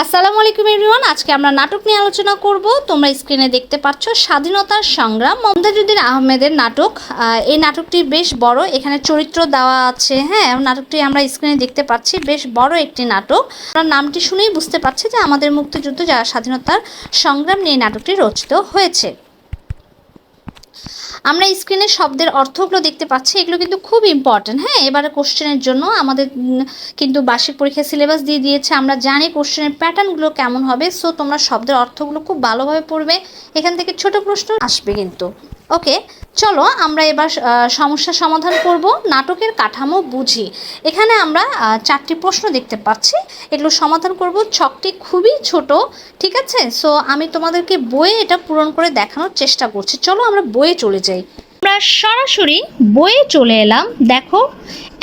আসসালামু আলাইকুম এভরিওয়ান, আজকে আমরা নাটক নিয়ে আলোচনা করব। তোমরা স্ক্রিনে দেখতে পাচ্ছ স্বাধীনতার সংগ্রাম, মমতাজুদ্দিন আহমেদের নাটক। এই নাটকটি বেশ বড়, এখানে চরিত্র দেওয়া আছে হ্যাঁ নাটকটি আমরা স্ক্রিনে দেখতে পাচ্ছি, বেশ বড় একটি নাটক। আমরা নামটি শুনেই বুঝতে পারছি যে আমাদের মুক্তিযুদ্ধ, যারা স্বাধীনতার সংগ্রাম নিয়ে নাটকটি রচিত হয়েছে। আমরা স্ক্রিনে শব্দের অর্থগুলো দেখতে পাচ্ছি, এগুলো কিন্তু খুব ইম্পর্ট্যান্ট হ্যাঁ এবারে কোশ্চেনের জন্য আমাদের কিন্তু বার্ষিক পরীক্ষা সিলেবাস দিয়ে দিয়েছে, আমরা জানি কোশ্চেনের প্যাটার্নগুলো কেমন হবে সো তোমরা শব্দের অর্থগুলো খুব ভালোভাবে পড়বে। এখান থেকে ছোট প্রশ্ন আসবে কিন্তু। ওকে চলো আমরা এবার সমস্যা সমাধান করব, নাটকের কাঠামো বুঝি। এখানে আমরা চারটি প্রশ্ন দেখতে পাচ্ছি। এগুলো সমাধান করব। ছকটি খুবই ছোট, ঠিক আছে? সো আমি তোমাদেরকে বইয়ে এটা পূরণ করে দেখানোর চেষ্টা করছি। চলো আমরা বইয়ে চলে যাই। আমরা সরাসরি বইয়ে চলে এলাম। দেখো,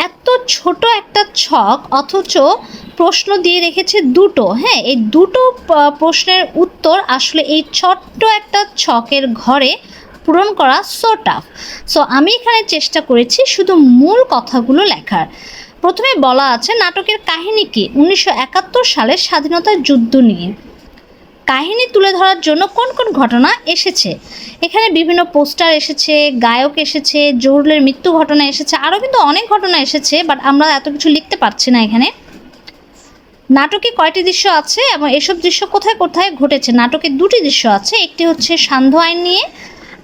এত ছোট একটা ছক, অথচ প্রশ্ন দিয়ে রেখেছে দুটো। হ্যাঁ এই দুটো প্রশ্নের উত্তর আসলে এই ছোট্ট একটা ছকের ঘরে পূরণ করা সো টাফ সো আমি এখানে চেষ্টা করেছি শুধু মূল কথাগুলো লেখার। প্রথমে বলা আছে, নাটকের কাহিনী কি? উনিশশো একাত্তর সালের স্বাধীনতার যুদ্ধ নিয়ে। কাহিনী তুলে ধরার জন্য কোন কোন ঘটনা এসেছে? এখানে বিভিন্ন পোস্টার এসেছে, গায়ক এসেছে, জহুরুলের মৃত্যু ঘটনা এসেছে, আরও কিন্তু অনেক ঘটনা এসেছে বাট আমরা এত কিছু লিখতে পারছি না এখানে। নাটকে কয়টি দৃশ্য আছে এবং এসব দৃশ্য কোথায় কোথায় ঘটেছে? নাটকে দুটি দৃশ্য আছে, একটি হচ্ছে সান্ধ্য আইন নিয়ে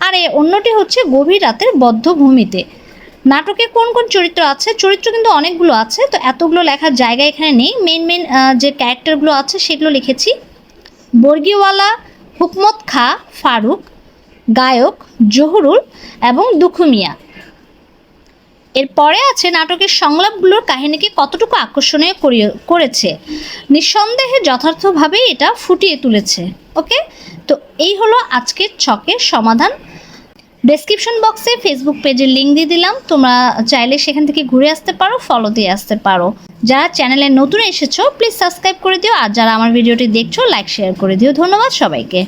আর এ অন্যটি হচ্ছে গভীর রাতের বদ্ধভূমিতে। নাটকে কোন কোন চরিত্র আছে? চরিত্র কিন্তু অনেকগুলো আছে, তো এতগুলো লেখার জায়গা এখানে নেই। মেন মেন যে ক্যারেক্টারগুলো আছে সেগুলো লিখেছি। বর্গিওয়ালা হুকমত খা, ফারুক, গায়ক জহুরুল এবং দুখুমিয়া। এরপরে আছে নাটকের সংলাপগুলোর কাহিনীকে কতটুকু আকর্ষণীয় করেছে? নিঃসন্দেহে যথার্থভাবেই এটা ফুটিয়ে তুলেছে। ওকে তো এই হলো আজকের ছকের সমাধান। ডেসক্রিপশন বক্সে ফেসবুক পেজের লিঙ্ক দিয়ে দিলাম। তোমরা চাইলে সেখান থেকে ঘুরে আসতে পারো ফলো দিয়ে আসতে পারো। যারা চ্যানেলে নতুন এসেছ প্লিজ সাবস্ক্রাইব করে দিও। আর যারা আমার ভিডিওটি দেখছ লাইক শেয়ার করে দিও। ধন্যবাদ সবাইকে।